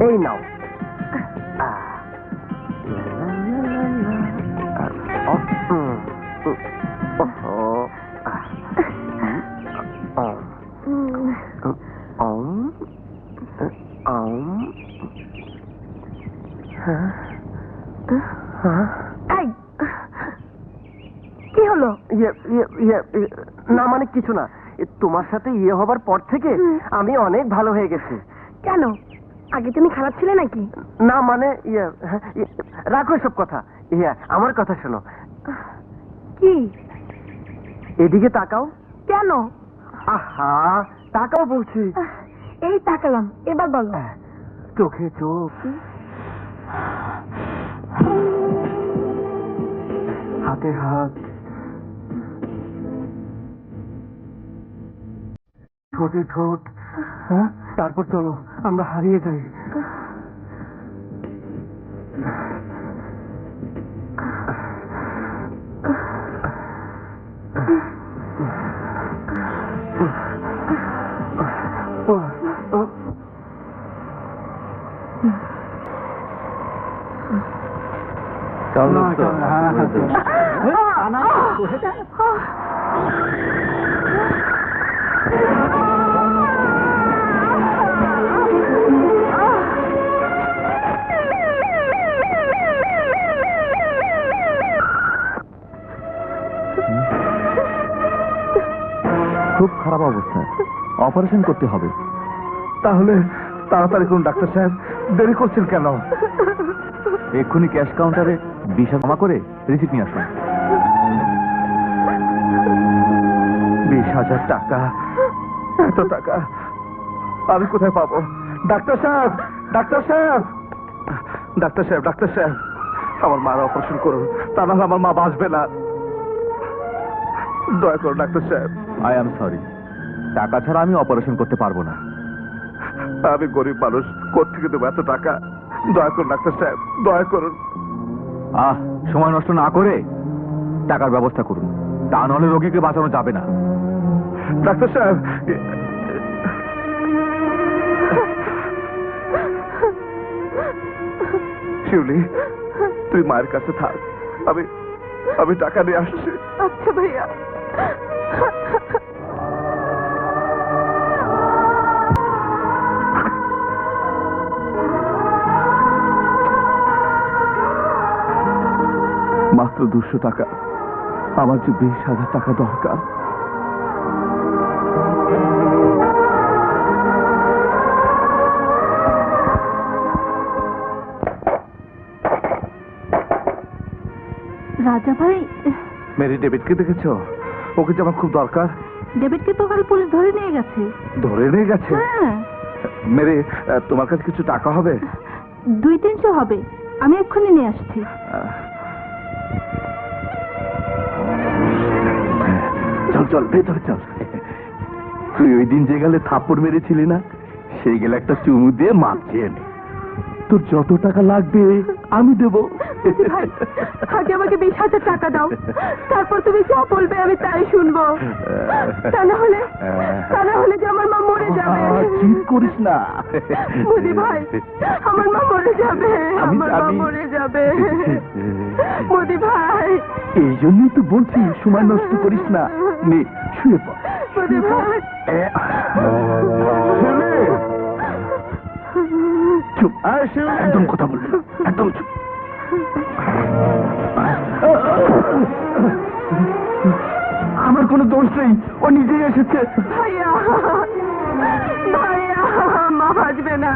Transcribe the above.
এই নাও। কি হলো? ইয়ে ইয়ে ইয়ে, না মানে কিছু না। তোমার সাথে ইয়ে হবার পর থেকে আমি অনেক ভালো হয়ে গেছি। কেন? আগে তুমি খারাপ ছিলে নাকি? না মানে ইয়ে রাখো সব কথা। ইয়ে আমার কথা শোনো। কি? এদিকে তাকাও। কেন? আহা তাকাও বলছি। এই তাকালাম এবার বলো। চোখে চোখ। হাতে হাত। ঠোঁটে ঠোঁট। হ্যাঁ? তারপর চলো আমরা হারিয়ে যাই চলো তো। খুব খারাপ অবস্থা। অপারেশন করতে হবে। তাহলে তাড়াতাড়ি করুন, ডাক্তার সাহেব। দেরি করছেন কেন? এক্ষুনি ক্যাশ কাউন্টারে বিশ জমা করে রিসিপ্ট নিয়ে আসুন। বিশ হাজার টাকা। এত টাকা আমি কোথায় পাবো? ডাক্তার সাহেব ডাক্তার সাহেব। ডাক্তার সাহেব ডাক্তার সাহেব। আমার মার অপারেশন করুন। তা নাহলে আমার মা বাঁচবে না। দয়া করুন ডাক্তার সাহেব। আই এম সরি টাকা ছাড়া আমি অপারেশন করতে পারব না। আমি গরিব মানুষ কোথেকে দেবো এত টাকা? দয়া করুন ডাক্তার সাহেব দয়া করুন। আহ সময় নষ্ট না করে টাকার ব্যবস্থা করুন। তা নাহলে রোগীকে বাঁচানো যাবে না। ডাক্তার সাহেব শিউলি তুই মায়ের কাছে থাক। আমি আমি টাকা নিয়ে আসছি। আচ্ছা ভাইয়া। মাত্র দুশো টাকা। আমার যে বিশ হাজার টাকা দরকার। রাজা ভাই মেরি ডেভিডকে দেখেছ? ওকে যে আমার খুব দরকার। ডেভিডকে তো কাল পুলিশ ধরে নিয়ে গেছে। ধরে নিয়ে গেছে? হ্যাঁ। মেরি তোমার কাছে কিছু টাকা হবে? দুই তিনশো হবে। আমি এক্ষুনি নিয়ে আসছি। চল চল, ভেতরে চল। তুই ওই দিন যে গেলে থাপ্পড় মেরেছিলি না, সেই গেলে একটা চুমু দিয়ে মাপ তোর যত টাকা লাগবে, আমি দেবো। আগে বিশ হাজার টাকা দাও। তারপর তুমি যা বলবে আমি তাই শুনব। তা না হলে তা না হলে যে আমার মা মরে যাবে। করিস না। মুদি ভাই আমার মা মরে যাবে আমার মা মরে যাবে। মুদি ভাই। এই জন্যই তো বলছি সময় নষ্ট করিস না। নে শুয়ে পড়। মুদি ভাই! চুপ একদম কথা বলবি একদম চুপ। কোনো দোষ নেই। ও নিজেই এসেছে। ভাইয়া ভাইয়া মা বাঁচবে না।